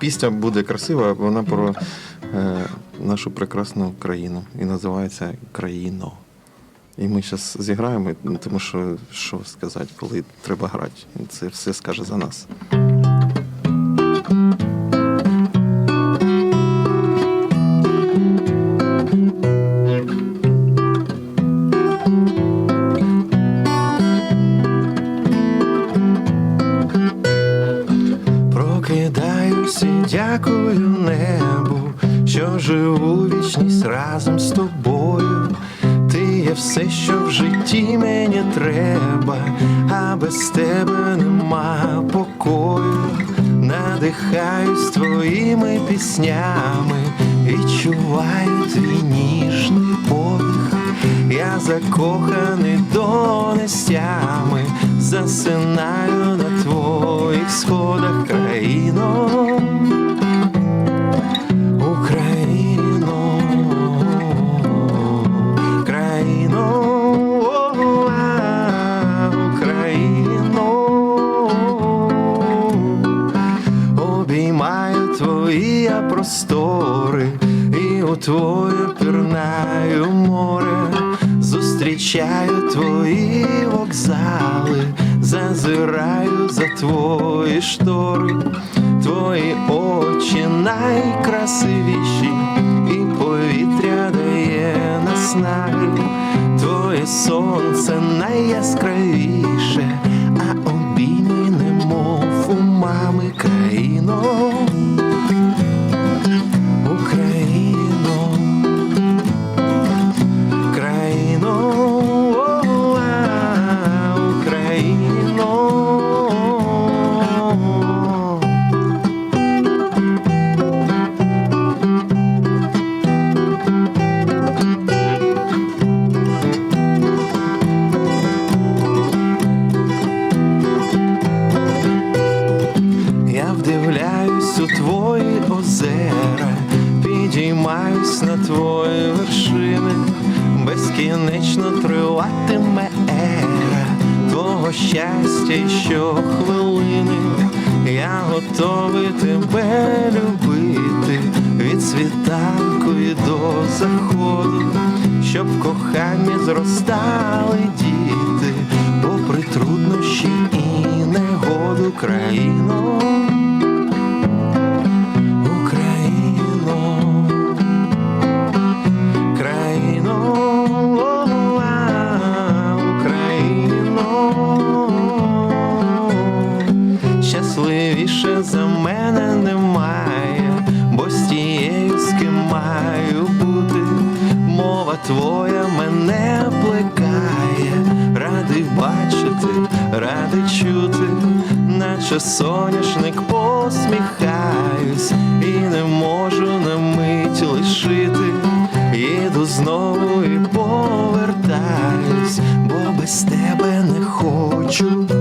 Пісня буде красива, вона про е, нашу прекрасну країну і називається Країно. І ми зараз зіграємо, тому що що сказати, коли треба грати. Це все скаже за нас. Прокидаюсь дякую небу, що живу вічність разом з тобою. Ти є все, що в житті мені треба, а без тебе нема покою. Надихаюсь твоїми піснями, відчуваю твій ніжний подих. Я закоханий до нестями, засинаю простори, і у твою пірнаю море, зустрічаю твої вокзали, зазираю за твої штори, твої очі найкрасивіші, і повітря дає наснаги, твоє сонце найяскравіше, Я вдивляюсь у твої озера, підіймаюсь на твої вершини, безкінечно триватиме ера твого щастя і щохвилини. Я готовий тебе любити від світанку і до заходу, щоб в коханні зростали діти, попри труднощі і негоду країно. сміливіше за мене немає, бо з тією, з ким маю бути, мова твоя мене плекає, радий бачити, радий чути, наче соняшник посміхаюсь, і не можу на мить лишити, їду знову і повертаюсь, бо без тебе не хочу.